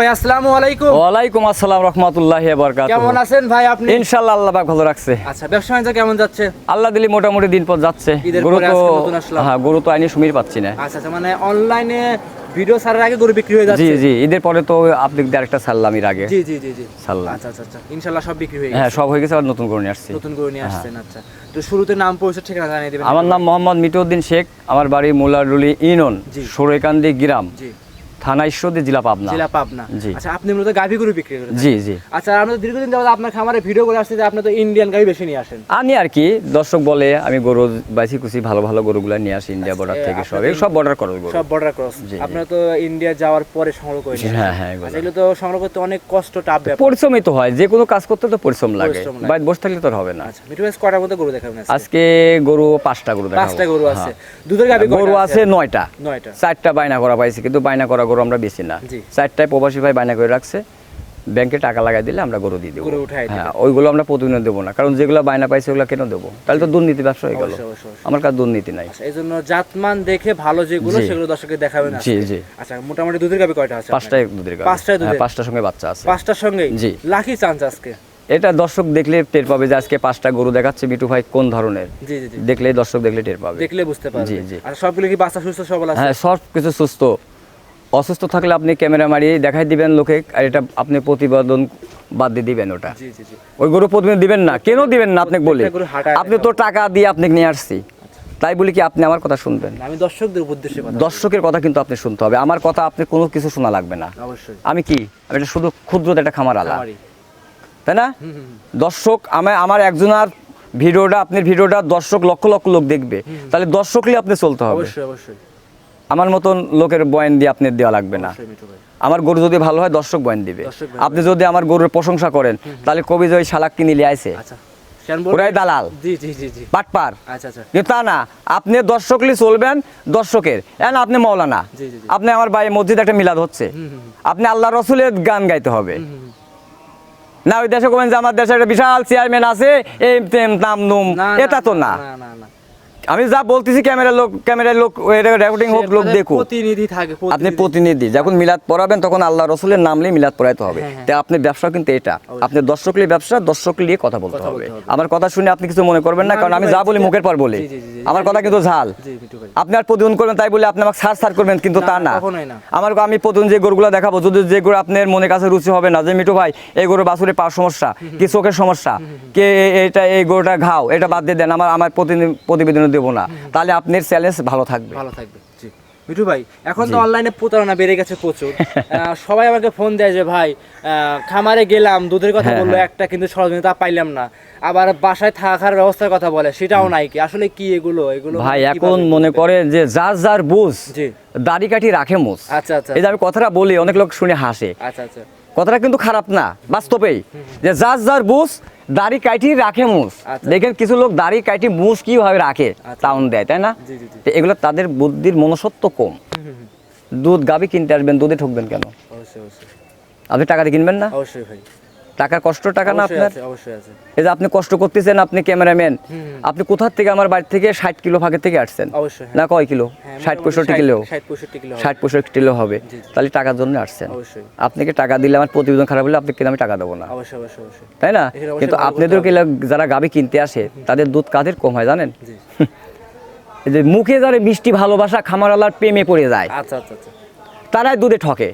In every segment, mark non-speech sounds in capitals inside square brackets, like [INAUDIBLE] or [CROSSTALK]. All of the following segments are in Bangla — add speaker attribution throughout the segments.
Speaker 1: মিঠু ভাই আসসালামু আলাইকুম।
Speaker 2: ওয়ালাইকুম আসসালাম রহমতুল্লাহ বরকাত
Speaker 1: কেমন আছেন ভাই আপনি?
Speaker 2: ইনশাল্লাহ আল্লাহ পাক ভালো রাখছে।
Speaker 1: আচ্ছা ব্যবসা বাণিজ্য কেমন যাচ্ছে?
Speaker 2: আল্লাহ দিলি মোটামুটি দিন পর যাচ্ছে। গরু তো
Speaker 1: আজকে নতুন আসলাম।
Speaker 2: হ্যাঁ গরু তো আইনি সমীর পাচ্ছি না।
Speaker 1: আচ্ছা আচ্ছা মানে অনলাইনে ভিডিও ছাড়ার আগে গরু বিক্রি হয়ে যাচ্ছে।
Speaker 2: জি ঈদের পরে তো আপনি আরেকটা ছাড়লাম এর আগে।
Speaker 1: জি জি জি জি।
Speaker 2: ছাড়লাম।
Speaker 1: আচ্ছা আচ্ছা আচ্ছা ইনশাআল্লাহ সব বিক্রি হয়ে
Speaker 2: হ্যাঁ সব হয়ে গেছে আর নতুন করে নিয়ে আসছি।
Speaker 1: নতুন গরু নিয়ে আসছেন আচ্ছা। তো শুরুতে নাম পরিচয় ঠিকানা জানিয়ে দিবেন।
Speaker 2: আমার নাম মোহাম্মদ মিটউদ্দিন শেখ আমার বাড়ি মোল্লারুলি ইনন
Speaker 1: জি।
Speaker 2: গ্রাম।
Speaker 1: জি।
Speaker 2: থানা ঈশ্বরদী জেলা পাবনা।
Speaker 1: জেলা পাবনা।
Speaker 2: জি।
Speaker 1: আচ্ছা আপনি মূলত গাভী গরু বিক্রি করেন।
Speaker 2: জি জি।
Speaker 1: আচ্ছা আমরা তো দীর্ঘদিন যাবত আপনার খামারে ভিডিও করে আসছে যে আপনি তো ইন্ডিয়ান গাভী বেশি নিয়ে আসেন।
Speaker 2: আমি আর কি। দর্শক বলে আমি গরু বাইসি কুচি ভালো ভালো গরুগুলা নিয়ে আসি ইন্ডিয়া বর্ডার থেকে সব। এই সব বর্ডার করো গরু।
Speaker 1: সব বর্ডার ক্রস। আপনারা তো ইন্ডিয়া যাওয়ার পরে সংগ্রহ করে
Speaker 2: হ্যাঁ, হ্যাঁ, এগুলো।
Speaker 1: আচ্ছা তো সংগ্রহ করতে অনেক কষ্ট টাপ ব্যাপার।
Speaker 2: পরিশ্রমই তো হয়। যে কোনো কাজ করতে তো পরিশ্রম লাগে। বাইরে বসে থাকলে তো হবে না।
Speaker 1: আচ্ছা ভাই কটার মধ্যে গরু দেখাবেন আজকে?
Speaker 2: গরু পাঁচটা গরু দেখাবো।
Speaker 1: পাঁচটা গরু আছে।
Speaker 2: হ্যাঁ।
Speaker 1: দুধের গাভী
Speaker 2: গরু আছে? নয়টা।
Speaker 1: নয়টা।
Speaker 2: চারটা বায়না করা পাইছি কিন্তু বায়না করা গরু আমরা বেশি না
Speaker 1: জি।
Speaker 2: চারটায় প্রবাসী ভাই বায়না করে রাখছে ব্যাংকে টাকা লাগাই দিলে আমরা গরু দিয়ে দেবো। হ্যাঁ ওইগুলো আমরা প্রতিদিন দেবো না কারণ যেগুলো বায়না পাইছে ওগুলো কেন দেবো তাহলে তো দুর্নীতি ব্যবসা হয়ে গেল। আমার কাছে দুর্নীতি নাই
Speaker 1: আচ্ছা এই জন্য জাতমান দেখে ভালো যেগুলো। সেগুলো দর্শককে দেখাবেন
Speaker 2: জি জি
Speaker 1: আচ্ছা মোটামুটি দুধের গাভী কয়টা আছে?
Speaker 2: পাঁচটায় দুধের গাভী।
Speaker 1: পাঁচটায় দুধের?
Speaker 2: হ্যাঁ, পাঁচটার সঙ্গে বাচ্চা আছে
Speaker 1: পাঁচটার সঙ্গে
Speaker 2: জি।
Speaker 1: লাখি চান্স আজকে
Speaker 2: এটা দর্শক দেখলে টের পাবে যে আজকে পাঁচটা গরু দেখাচ্ছে মিটু ভাই কোন ধরনের দেখলে দর্শক দেখলে টের পাবে
Speaker 1: দেখলে বুঝতে পারবে
Speaker 2: জি, জি।
Speaker 1: আর সবগুলো কি বাচ্চা সুস্থ সবল আছে
Speaker 2: হ্যাঁ সব কিছু সুস্থ অসুস্থ থাকলে আপনি ক্যামেরা মারিয়ে দেখাই দিবেন লোকে আর এটা আপনি প্রতিবেদন বাদ দিয়ে দিবেন ওটা। ওই গরু প্রতিদিন দিবেন না। কেন দিবেন না আপনি বলে? আপনি তো টাকা দিয়ে আপনি নিয়ে আসছি। তাই বলি কি আপনি আমার কথা শুনবেন?
Speaker 1: আমি দর্শকদের উদ্দেশ্যে
Speaker 2: দর্শকের কথা কিন্তু আপনি শুনতে হবে। আমার কথা আপনি কোনো কিছু শোনা লাগবে না।
Speaker 1: অবশ্যই।
Speaker 2: আমি কি? আমি এটা শুধু ক্ষুদ্র একটা খামার আলা। তাই না। দর্শক আমার আমার একজনের ভিডিওটা আপনার ভিডিওটা দর্শক লক্ষ লক্ষ লোক দেখবে। তাহলে দর্শকই আপনি চলতে হবে।
Speaker 1: অবশ্যই অবশ্যই।
Speaker 2: আমার মতন লোকের বয়ান দিয়ে আপনি দেওয়া লাগবে না। আমার গরু যদি ভালো হয় দর্শক বয়ান দিবে। আপনি যদি আমার গরুর প্রশংসা করেন তাহলে কবি যে ওই শালাক কিনে নিয়ে আইছে।
Speaker 1: আচ্ছা।
Speaker 2: ওরাই দালাল। পাটপার
Speaker 1: আচ্ছা আচ্ছা।
Speaker 2: তা না আপনি দর্শকলি চলবেন দর্শকের। এখন আপনি মৌলানা। আপনি আমার ভাই মসজিদ একটা মিলাদ হচ্ছে। আপনি আল্লাহ রসুলের গান গাইতে হবে। না ওই দেশে কোন যে আমার দেশে একটা বিশাল চেয়ারম্যান আছে এই নাম। নুম এটা তো না।
Speaker 1: না না না।
Speaker 2: আমি যা বলতেছি ক্যামেরার লোক ক্যামেরার লোক রেকর্ডিং হোক লোক
Speaker 1: মানে
Speaker 2: দেখুক।
Speaker 1: প্রতিনিধি থাকে
Speaker 2: আপনি
Speaker 1: প্রতিনিধি।
Speaker 2: যখন মিলাদ পড়াবেন তখন আল্লাহ রসুলের নামলেই মিলাদ পড়াইতে হবে।
Speaker 1: হ্যাঁ, হ্যাঁ।
Speaker 2: তাই আপনি ব্যবসা কিন্তু এটা। আপনি দর্শক নিয়ে ব্যবসা দর্শক নিয়ে কথা বলতে হবে। আমার কথা শুনে আপনি কিছু মনে করবেন না কারণ আমি যা বলি মুখের পর বলি। আমার কথা কিন্তু ঝাল। আপনি আর প্রতিদিন করবেন তাই বলে আপনি আমাকে সার সার করবেন কিন্তু তা না। আমার আমি প্রতিদিন যে গরুগুলো দেখাবো যদি যে গরু আপনার মনের কাছে রুচি হবে না যে মিঠু ভাই এই গরু বাছুরে পাওয়ার সমস্যা কি চোখের সমস্যা কে এটা এই গরুটা ঘাও এটা বাদ দিয়ে দেন। আমার আমার প্রতিদিন প্রতিবেদন দেবো না। তাহলে আপনার চ্যালেঞ্জ ভালো থাকবে।
Speaker 1: ভালো থাকবে জি। মিঠু ভাই এখন তো অনলাইনে প্রতারণা বেড়ে গেছে প্রচুর। [LAUGHS] সবাই আমাকে ফোন দেয় যে ভাই খামারে গেলাম দুধের কথা
Speaker 2: হ্যাঁ,
Speaker 1: বলল
Speaker 2: হ্যাঁ।
Speaker 1: একটা কিন্তু সরজমিনে তা পাইলাম না। আবার বাসায় থাকার ব্যবস্থার কথা বলে সেটাও নাই কি? আসলে কি এগুলো? এগুলো
Speaker 2: ভাই এখন মনে? করেন যে যার যার বুঝ দাড়ি কাঠি রাখে মুস
Speaker 1: আচ্ছা আচ্ছা।
Speaker 2: এই যে আমি কথাটা বলি অনেক লোক শুনে হাসে।
Speaker 1: আচ্ছা আচ্ছা।
Speaker 2: কথাটা কিন্তু খারাপ না বাস্তবেই। যে যার যার বুঝ দাড়ি কাটি রাখে মুস।
Speaker 1: আচ্ছা।
Speaker 2: দেখেন কিছু লোক দাড়ি কাটি মুস কীভাবে রাখে
Speaker 1: আচ্ছা।
Speaker 2: টাউন দেয় তাই না? এগুলো তাদের বুদ্ধির মনসত্ব কম। দুধ গাবি কিনতে আসবেন দুধে ঠকবেন কেন? আপনি টাকা দিয়ে কিনবেন না?
Speaker 1: অবশ্যই ভাই।
Speaker 2: টাকার কষ্ট টাকা না আপনার?
Speaker 1: অবশ্যই আছে।
Speaker 2: এই যে আপনি কষ্ট করতেছেন আপনি ক্যামেরাম্যান। আপনি কোথার থেকে আমার বাড়ি থেকে ষাট কিলো ফাঁকের থেকে আসছেন?
Speaker 1: অবশ্যই হ্যাঁ।
Speaker 2: না কয় কিলো?
Speaker 1: হ্যাঁ,
Speaker 2: ষাট পঁয়ষট্টি কিলো।
Speaker 1: ষাট পঁয়ষট্টি কিলো হবে।
Speaker 2: তাহলে টাকার জন্য আসছেন। আপনাকে টাকা দিলে আমার প্রতিবেদন খারাপ হলে আপনাকে আমি টাকা দেবো না। তাই না? কিন্তু
Speaker 1: করতে
Speaker 2: যারা গাবি কিনতে আসে তাদের দুধ কাদের কম হয় জানেন? [LAUGHS] এই যে মুখে যারা মিষ্টি ভালোবাসা খামারালার প্রেমে পড়ে যায়
Speaker 1: আচ্ছা আচ্ছা আচ্ছা।
Speaker 2: তারাই দুধে ঠকে।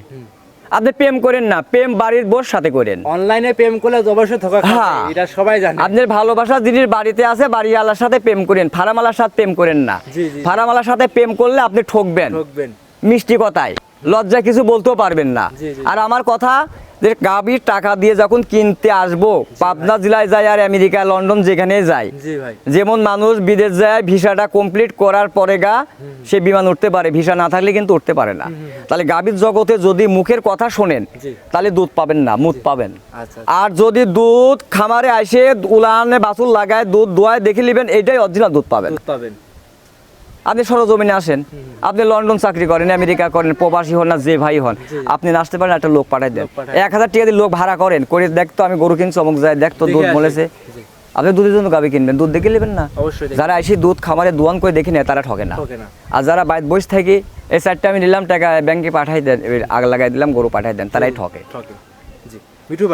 Speaker 2: আপনি প্রেম করেন না প্রেম বাড়ির বোর সাথে করেন।
Speaker 1: অনলাইনে প্রেম করলে অবশ্যই ধোকা
Speaker 2: হ্যাঁ।
Speaker 1: এটা সবাই জানে।
Speaker 2: আপনি ভালোবাসা যিনি বাড়িতে আছে বাড়িওয়ালার সাথে প্রেম করেন ফারামালার সাথে প্রেম করেন না। ফারামালার সাথে প্রেম করলে আপনি ঠকবেন।
Speaker 1: ঠকবেন।
Speaker 2: মিষ্টি কথায়। লজ্জা কিছু বলতেও পারবেন না। আর আমার কথা যে গাভীর টাকা দিয়ে যখন কিনতে আসব পাবনা জেলায় যায় আর আমেরিকা লন্ডন যেখানে যায় যেমন মানুষ বিদেশ যায় ভিসাটা কমপ্লিট করার পরে গা সে বিমান উঠতে পারে ভিসা না থাকলে কিন্তু উঠতে পারে না। তাহলে গাভীর জগতে যদি মুখের কথা শোনেন তাহলে দুধ পাবেন না মুদ পাবেন।
Speaker 1: আচ্ছা
Speaker 2: আর যদি দুধ খামারে আসে উলানে বাছুর লাগায় দুধ দোয়ায় দেখে নেবেন এটাই অরিজিনাল দুধ পাবেন।
Speaker 1: দুধ পাবেন।
Speaker 2: আপনি সরজমিনে আসেন আপনি লন্ডন চাকরি করেন আমেরিকা করেন প্রবাসী হন না যে ভাই হন আপনি আসতে পারেন একটা লোক পাঠাই দেন। এক হাজার টাকা দিয়ে লোক ভাড়া করেন করে দেখতো আমি গরু কিনছি অমুক যায় দেখতো দুধ। বলেছে আপনি দুধের জন্য গাবি কিনবেন দুধ দেখে নেবেন না। যারা এসে দুধ খামারে দোয়ান করে দেখে নেয় তারা ঠকে না। আর যারা বাইরে বসে থাকি এই চারটা আমি নিলাম টাকা ব্যাংকে পাঠাই দেন আগ লাগাই দিলাম গরু পাঠাই দেন তারাই ঠকে।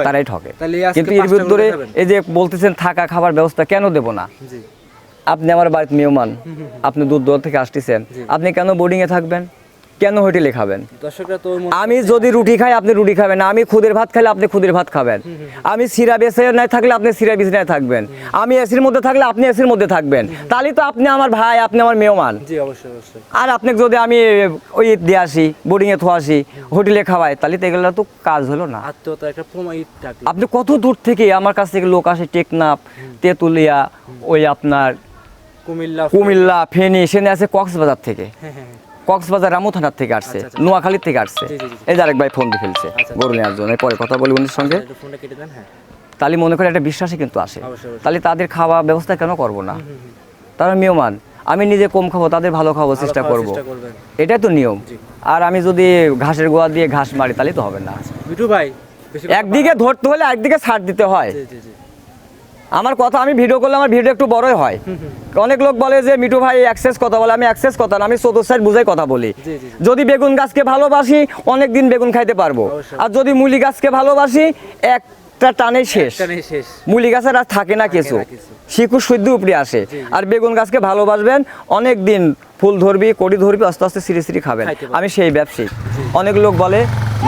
Speaker 2: তারাই ঠকে। কিন্তু এর ভিতরে এই যে বলতেছেন থাকা খাবার ব্যবস্থা কেন দেবো না? আপনি আমার বাড়িতে মেহমান। আপনি দূর দূর থেকে আসতেছেন। আপনি কেন বোর্ডিংয়ে থাকবেন? কেন হোটেলে খাবেন? আমি যদি রুটি খাই আপনি রুটি খাবেন আমি খুদের ভাত খাইলে আপনি খুদের ভাত খাবেন। আমি সিরা বেসে নাই থাকলে আপনি সিরা বেসে নাই থাকবেন। আমি এসির মধ্যে থাকলে আপনি এসির মধ্যে থাকবেন। তাহলে তো আপনি আমার ভাই আপনি আমার মেহমান। আর আপনাকে যদি আমি ওই দিয়ে আসি বোর্ডিংয়ে থো আসি হোটেলে খাওয়াই তাহলে তো এগুলো তো কাজ হলো না। আপনি কত দূর থেকে আমার কাছ থেকে লোক আসে টেকনাফ তেঁতুলিয়া ওই আপনার
Speaker 1: কুমিল্লা
Speaker 2: কুমিল্লা ফেনী সেনে আছে কক্সবাজার থেকে।
Speaker 1: হ্যাঁ হ্যাঁ হ্যাঁ।
Speaker 2: কক্সবাজার রামু থানার থেকে আসছে
Speaker 1: আচ্ছা, আচ্ছা।
Speaker 2: নোয়াখালীর থেকে আসছে। এই আরেক ভাই ফোন দিয়ে ফেলছে
Speaker 1: আচ্ছা।
Speaker 2: গরু নেওয়ার জন্য। পরে কথা বলি উনির সঙ্গে। তাহলে মনে করে একটা বিশ্বাসই কিন্তু আসে। তাহলে তাদের খাওয়া ব্যবস্থা কেন করব না? তারা মেহমান আমি নিজে কম খাব তাদের ভালো খাওয়ার চেষ্টা করব। এটাই তো নিয়ম। আর আমি যদি ঘাসের গোয়া দিয়ে ঘাস মারি তাহলে তো হবে না।
Speaker 1: মিঠু ভাই
Speaker 2: একদিকে ধরতে হলে একদিকে ছাড় দিতে হয়। আমার কথা আমি ভিডিও করলে আমার ভিডিও একটু বড়ই হয়। অনেক লোক বলে যে মিঠু ভাই অ্যাক্সেস কথা বলে আমি অ্যাক্সেস কথা না আমি চতুর সাইড বুঝাই কথা বলি। যদি বেগুন গাছকে ভালোবাসি অনেক দিন বেগুন খাইতে পারব। আর যদি মুলি গাছকে ভালোবাসি একটা টানে শেষ। মুলি গাছের আর থাকে না কিছু। শিকু শুদ্ধ উপরে আসে। আর বেগুন গাছকে ভালোবাসবেন অনেক দিন ফুল ধরবি কড়ি ধরবি আস্তে আস্তে সিঁড়ি সিঁড়ি খাবেন। আমি সেই ব্যবসায়ী। অনেক লোক বলে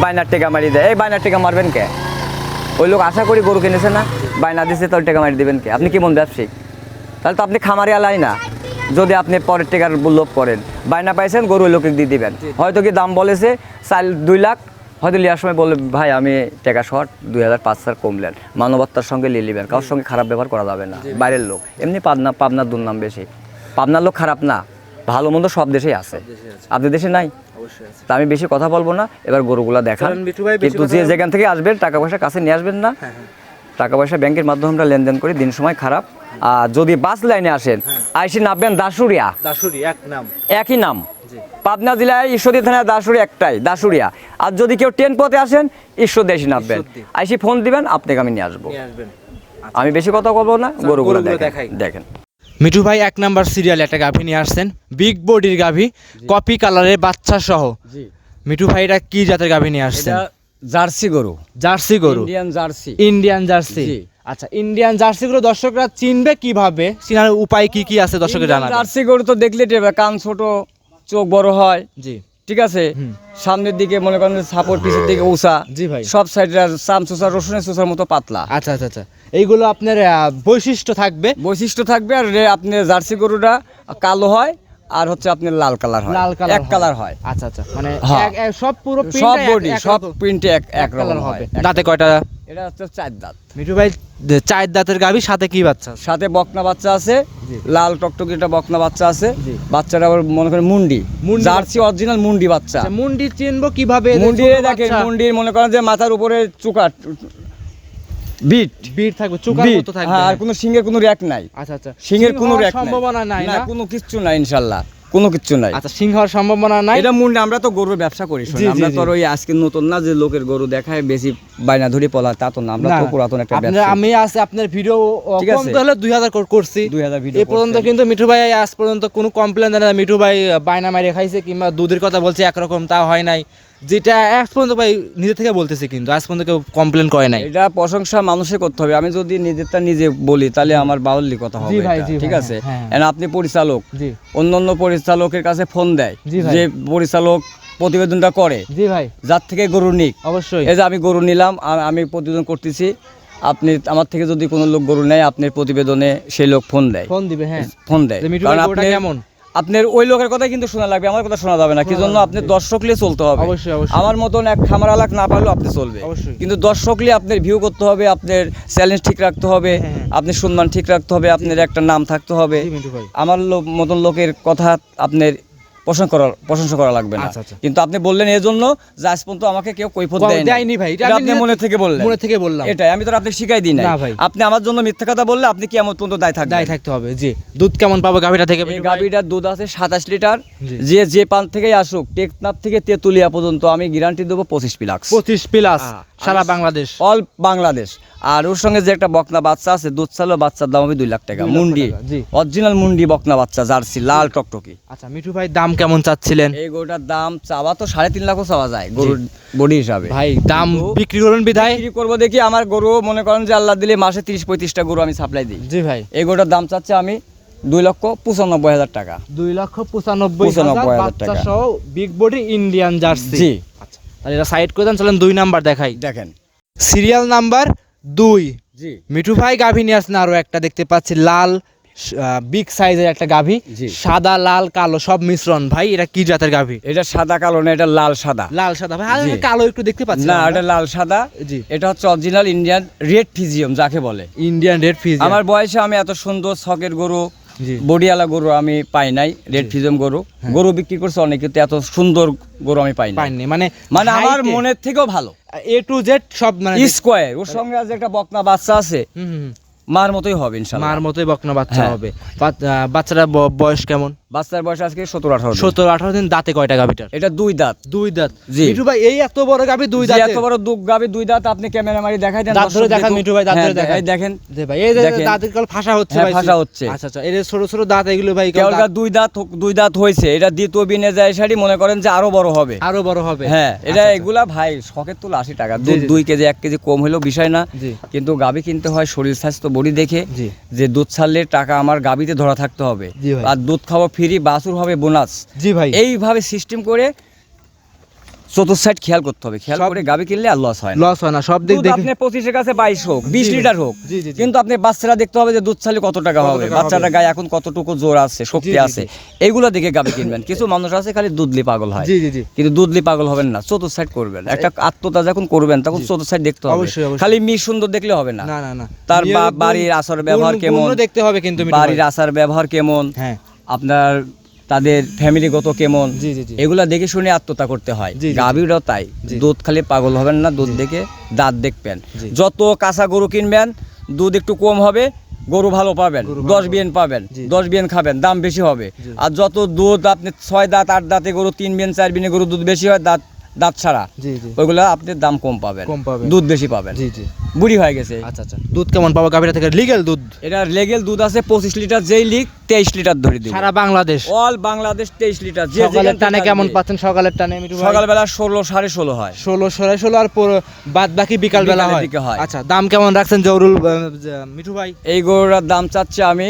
Speaker 2: বাইনার টেকা মারি দেয়। এই বাইনার টেকা মারবেন কে? ওই লোক আশা করি গরু কিনেছে না বাইনা দিছে তাহলে টেকা মারি দেবেন কি? আপনি কেমন ব্যবসায়িক তাহলে তো আপনি খামারি আলাই না। যদি আপনি পরের টেকার লোভ করেন বাইনা পাইছেন গরু ওই লোকে দিয়ে দিবেন। হয়তো কি দাম বলেছে চাল দুই লাখ হয়তো লিয়ার সময় বলবে ভাই আমি টাকা শর্ট দুই হাজার পাঁচ হাজার কমলেন মানবতার সঙ্গে নিয়ে নেবেন কারোর সঙ্গে খারাপ ব্যবহার করা যাবে না বাইরের লোক। এমনি পাবনা পাবনার দুর্নাম বেশি। পাবনার লোক খারাপ না ভালো মন্দ সব দেশেই আছে। আপনাদের দেশে নাই? তা আমি বেশি কথা বলব না এবার গরুগুলা দেখান। কিন্তু যে যেখান থেকে আসবেন টাকা পয়সা কাছে নিয়ে আসবেন না।
Speaker 1: হ্যাঁ হ্যাঁ।
Speaker 2: টাকা পয়সা ব্যাংকের মাধ্যমে আমরা লেনদেন করি দিন সময় খারাপ। আর যদি বাস লাইনে আসেন
Speaker 1: হ্যাঁ।
Speaker 2: আইসি নামবেন দাসুরিয়া
Speaker 1: দাসুরি এক নাম।
Speaker 2: একই নাম। পাবনা জেলায় ঈশ্বরদী থানায় দাসুরি একটাই দাসুরিয়া আর যদি কেউ ট্রেন পথে আসেন ঈশ্বর দেশি নামবেন। আইসি ফোন দিবেন আপনাকে আমি নিয়ে আসব। আমি বেশি কথা বলব না গরুগুলো
Speaker 1: গরুগুলো
Speaker 2: দেখেন দেখেন।
Speaker 1: মিঠু ভাই এক নাম্বার সিরিয়ালে একটা গাভী নিয়ে আসছেন। বিগ বডির গাভী কপি কালারের বাচ্চা সহ। মিঠু ভাই এটা কি জাতের গাভী নিয়ে আসছেন?
Speaker 2: জার্সি গরু।
Speaker 1: জার্সি গরু।
Speaker 2: Indian jersey.
Speaker 1: Indian jersey. আচ্ছা ইন্ডিয়ান জার্সি গুলো দর্শকরা চিনবে কীভাবে? চিনার উপায় কি কি আছে দর্শকের জানা
Speaker 2: জার্সি গরু তো দেখলে টেবে কান ছোট চোখ বড় হয়।
Speaker 1: জি।
Speaker 2: ঠিক আছে? সামনের দিকে মনে করেন সাপোর্ট পিছের দিকে উষা
Speaker 1: জি ভাই।
Speaker 2: সব সাইডে চাম চুষা রসুনের চুষার মতো পাতলা।
Speaker 1: আচ্ছা আচ্ছা আচ্ছা। এইগুলো আপনার বৈশিষ্ট্য থাকবে।
Speaker 2: বৈশিষ্ট্য থাকবে আর আপনার জার্সি গরুটা কালো হয় আর হচ্ছে আপনার লাল কালার হয়।
Speaker 1: লাল কালার
Speaker 2: এক কালার হয়।
Speaker 1: আচ্ছা আচ্ছা মানে সব পুরো
Speaker 2: সব বডি সব প্রিন্টে এক
Speaker 1: এক কালার
Speaker 2: রকম
Speaker 1: হবে। দাঁতে কয়টা?
Speaker 2: এটা হচ্ছে চার দাঁত।
Speaker 1: মিঠু ভাই চার দাঁতের গাভী সাথে কি বাচ্চা
Speaker 2: সাথে বকনা বাচ্চা আছে। লাল টকটকে একটা বকনা বাচ্চা আছে। বাচ্চাটা আবার মনে করেন মুন্ডি।
Speaker 1: মুন্ডি
Speaker 2: জার্সি অরিজিনাল মুন্ডি বাচ্চা।
Speaker 1: আচ্ছা, মুন্ডি চিনবো কীভাবে
Speaker 2: মুন্ডি দেখেন মুন্ডির মনে করেন যে মাথার উপরে চুকা বিট।
Speaker 1: বিট থাকবে চোকার মতো থাকবে।
Speaker 2: আর কোনো সিংহের কোনো র্যাক নাই।
Speaker 1: আচ্ছা আচ্ছা।
Speaker 2: সিংহের কোনো র্যাক
Speaker 1: সম্ভাবনা নাই না
Speaker 2: কোনো নাই কোনো নাই।
Speaker 1: আচ্ছা সিং হওয়ার সম্ভাবনা নাই?
Speaker 2: এটা আমরা তো গরুর ব্যবসা করি আমরা তো ওই আজকে নতুন না যে লোকের গরু দেখায় বেশি বাইনা ধরি পলা তা তো না। আমরা তো পুরাতন একটা ব্যবসা।
Speaker 1: আমি আছে আপনার ভিডিও কম। তো হলে করছি।
Speaker 2: 2000 ভিডিও
Speaker 1: এ পর্যন্ত কিন্তু মিঠু ভাই আজ পর্যন্ত কোনো কমপ্লেন না। মিঠু ভাই বাইনা মারিয়ে খাইছে কিংবা দুধের কথা বলছে একরকম তা হয় নাই। যেটা আজ পর্যন্ত ভাই নিজে থেকে বলতেছে কিন্তু আজ পর্যন্ত কেউ কমপ্লেন করে নাই।
Speaker 2: এটা প্রশংসা মানুষে করতে হবে। আমি যদি নিজেরটা নিজে বলি তাহলে আমার বাউল্লি কথা হবে ঠিক আছে?
Speaker 1: হ্যাঁ, হ্যাঁ।
Speaker 2: আপনি পরিচালক। অন্য অন্য পরিচালকের কাছে ফোন দেয় যে পরিচালক প্রতিবেদনটা করে।
Speaker 1: জি ভাই।
Speaker 2: যার থেকে গরু নিক।
Speaker 1: অবশ্যই।
Speaker 2: এই যে আমি গরু নিলাম আমি প্রতিবেদন করতেছি। আপনি আমার থেকে যদি কোনো লোক গরু নেয় আপনার প্রতিবেদনে সেই লোক ফোন দেয়।
Speaker 1: ফোন দিবে হ্যাঁ।
Speaker 2: ফোন দেয়। কারণ আপনি-
Speaker 1: কেমন?
Speaker 2: আপনার ওই লোকের কথা কিন্তু শোনা লাগবে আমার কথা শোনা যাবে না কি জন্য আপনি দর্শক লিয়ে চলতে হবে
Speaker 1: অবশ্যই, অবশ্যই।
Speaker 2: আমার মতন এক খামার আলাক না পারলেও আপনি চলবে
Speaker 1: অবশ্যই।
Speaker 2: কিন্তু দর্শক লিয়ে আপনার ভিউ করতে হবে আপনার চ্যালেঞ্জ ঠিক রাখতে হবে
Speaker 1: হ্যাঁ, হ্যাঁ।
Speaker 2: আপনার সম্মান ঠিক রাখতে হবে আপনার একটা নাম থাকতে হবে আমার মতন লোকের কথা আপনার প্রশংসা করা প্রশংসা করা লাগবে না।
Speaker 1: আচ্ছা, আচ্ছা।
Speaker 2: কিন্তু আপনি বললেন যে আজ পর্যন্ত আমাকে কেউ কৈফত দেয়নি।
Speaker 1: ভাই, এটা
Speaker 2: আপনি মনে থেকে বললেন।
Speaker 1: মনে থেকে বললাম।
Speaker 2: এটাই আমি তো শিখাই দিই না। আপনি আমার জন্য মিথ্যা কথা বললে আপনি কি এমন পর্যন্ত দায় থাকবেন?
Speaker 1: দায় থাকতে হবে জি। দুধ কেমন পাবো গাভিটা থেকে?
Speaker 2: গাভীটার দুধ আছে সাতাশ লিটার। যে যে পান থেকেই আসুক টেকনাফ থেকে তেতুলিয়া পর্যন্ত আমি গ্যারান্টি দেবো পঁচিশ পিলাক্স
Speaker 1: পঁচিশ প্লাস সারা বাংলাদেশ।
Speaker 2: অল বাংলাদেশ। আর ওর সঙ্গে যে একটা বকনা বাচ্চা আছে দুধ চালো বাচ্চার দাম হবে দুই লাখ টাকা। মুন্ডি। অরিজিনাল মুন্ডি বকনা বাচ্চা জার্সি লাল টকটকি।
Speaker 1: আচ্ছা মিঠু ভাই দাম কেমন চাচ্ছিলেন?
Speaker 2: এই গরুটার দাম চাওয়া তো সাড়ে তিন লাখও চাওয়া যায় গরুর বডি হিসাবে।
Speaker 1: ভাই দাম বিক্রি করবেন বিধায়?
Speaker 2: বিক্রি করব দেখি আমার গরু মনে করেন যে আল্লাহ দিলে মাসে তিরিশ পঁয়ত্রিশটা গরু আমি সাপ্লাই দিই।
Speaker 1: জি ভাই।
Speaker 2: এই গরুটার দাম চাচ্ছে আমি দুই লক্ষ পঁচানব্বই হাজার টাকা।
Speaker 1: দুই লক্ষ পঁচানব্বই
Speaker 2: পঁচানব্বই
Speaker 1: হাজার
Speaker 2: টাকা।
Speaker 1: সহ বিগ বডি ইন্ডিয়ান জার্সি।
Speaker 2: জি।
Speaker 1: আচ্ছা তাহলে এটা সাইড করে দেন চলেন দুই নাম্বার দেখাই।
Speaker 2: দেখেন।
Speaker 1: সিরিয়াল নাম্বার দুই।
Speaker 2: জি।
Speaker 1: মিঠু ভাই গাভী নিয়ে আসছেন আরও একটা দেখতে পাচ্ছি লাল বিগ সাইজের একটা গাভী। সাদা লাল কালো সব মিশ্রণ। ভাই এটা কি জাতের গাভী?
Speaker 2: এটা সাদা কালো না এটা লাল সাদা।
Speaker 1: লাল সাদা। ভাই কালো একটু দেখতে পাচ্ছি
Speaker 2: না এটা লাল সাদা।
Speaker 1: জি।
Speaker 2: এটা হচ্ছে অরিজিনাল ইন্ডিয়ান রেড ফিজিয়াম যাকে বলে।
Speaker 1: ইন্ডিয়ান রেড ফিজিয়াম
Speaker 2: আমার বয়সে আমি এত সুন্দর শখের গরু
Speaker 1: জি।
Speaker 2: বডিওয়ালা গরু আমি পাই নাই রেড ফিজম গরু। গরু বিক্রি করছে অনেক কিন্তু এত সুন্দর গরু আমি পাই নাই।
Speaker 1: পাইনি মানে
Speaker 2: মানে আমার মনের থেকেও ভালো।
Speaker 1: এ টু জেড সব মানে
Speaker 2: স্কোয়ার ওর সঙ্গে আজ একটা বকনা বাচ্চা আছে। মার মতোই হবে ইনশাল্লাহ।
Speaker 1: মার মতোই বকনা বাচ্চা
Speaker 2: হ্যাঁ।
Speaker 1: হবে। বাচ্চাটা বয়স কেমন?
Speaker 2: বাচ্চার বয়স আজকে সতেরো আঠারো
Speaker 1: সতেরো আঠারো দিন দাঁতে কয়টা গাভিটার
Speaker 2: এটা দুই দাঁত।
Speaker 1: দুই দাঁত।
Speaker 2: জি।
Speaker 1: মিঠু ভাই এই এত বড় গাভি দুই দাঁত?
Speaker 2: এত বড় দুধ গাবে দুই দাঁত আপনি ক্যামেরা মারি দেখাই দেন
Speaker 1: দাঁত ধরে দেখান। মিঠু ভাই, দাঁত
Speaker 2: হ্যাঁ,
Speaker 1: ধরে দেখান।
Speaker 2: এই দেখেন।
Speaker 1: যে ভাই এই। দাঁতের কাল ফাঁসা হচ্ছে
Speaker 2: হ্যাঁ,
Speaker 1: ভাই
Speaker 2: ফাঁসা হচ্ছে।
Speaker 1: আচ্ছা আচ্ছা এর ছোট ছোট দাঁত এগুলো ভাই
Speaker 2: দুই দাঁত দুই দাঁত হয়েছে। এটা দ্বিতীয় বিনে যায় শাড়ি মনে করেন যে আরও বড় হবে।
Speaker 1: আরও বড় হবে।
Speaker 2: হ্যাঁ
Speaker 1: আচ্ছা,
Speaker 2: এটা
Speaker 1: আচ্ছা।
Speaker 2: এগুলা ভাই শখের তুলো আশি টাকা। দুধ দুই কেজি এক কেজি কম হলেও বিষয় না। কিন্তু গাবি কিনতে হয় শরীর স্বাস্থ্য বডি দেখে যে দুধ ছাড়লে টাকা আমার গাবিতে ধরা থাকতে হবে। আর দুধ খাওয়া ফ্রি বাছুর হবে বোনাস।
Speaker 1: জি ভাই।
Speaker 2: এইভাবে সিস্টেম করে চতুর্থ সাইড খেয়াল করতে হবে। খেয়াল করে গাবি কিনলে আর লস হয়
Speaker 1: লস হয় না সব দিক দেখে।
Speaker 2: আপনি পঁচিশের কাছে বাইশ হোক বিশ লিটার হোক। কিন্তু আপনি বাচ্চারা দেখতে হবে যে দুধ ছাড়লে কত টাকা হবে। বাচ্চাটা গায়ে এখন কতটুকু জোর আছে শক্তি আছে। এইগুলো দেখে গাবি কিনবেন। কিছু মানুষ আছে খালি দুধলি পাগল হয়। কিন্তু দুধলি পাগল হবেন না চতুর্থ সাইড করবেন একটা আত্মতা যখন করবেন তখন চতুর্থ সাইড দেখতে হবে। খালি মি সুন্দর দেখলে হবে না। তার বাড়ির আচার ব্যবহার কেমন?
Speaker 1: দেখতে হবে কিন্তু
Speaker 2: বাড়ির। আচার ব্যবহার কেমন?
Speaker 1: হ্যাঁ।
Speaker 2: আপনার তাদের ফ্যামিলিগত কেমন? এগুলা দেখে শুনে আত্মতা করতে হয়। গাভীরও তাই। দুধ খালি পাগল হবেন না দুধ দেখে দাঁত দেখবেন। যত কাঁচা গরু কিনবেন দুধ একটু কম হবে গরু ভালো পাবেন। দশ। বিয়েন পাবেন। দশ বিয়েন খাবেন দাম বেশি হবে। আর যত দুধ আপনি ছয় দাঁত আট দাঁতে গরু তিন বিয়েন চার বিনে গরু দুধ বেশি হয় দাঁত দাঁত ছাড়া। ওইগুলো আপনি দাম কম পাবেন।
Speaker 1: কম পাবেন।
Speaker 2: দুধ বেশি পাবেন।
Speaker 1: জি জি।
Speaker 2: বুড়ি হয়ে গেছে।
Speaker 1: আচ্ছা আচ্ছা। দুধ কেমন পাবো? গাভিটা থেকে লিগেল দুধ?
Speaker 2: এটা লিগেল দুধ আছে পঁচিশ লিটার যেই লিক তেইশ লিটার ধরে দিব।
Speaker 1: সারা বাংলাদেশ?
Speaker 2: অল বাংলাদেশ তেইশ লিটার। যে
Speaker 1: সকালের টানে কেমন পাচ্ছেন? সকালের টানে
Speaker 2: সকালবেলা ষোলো সাড়ে ষোলো হয়।
Speaker 1: ষোলো সাড়ে ষোলো আর পুরো বাদ বাকি বিকাল বেলা হয়। আচ্ছা দাম কেমন রাখছেন যে, মিঠু ভাই?
Speaker 2: এই গরুটার দাম চাচ্ছে আমি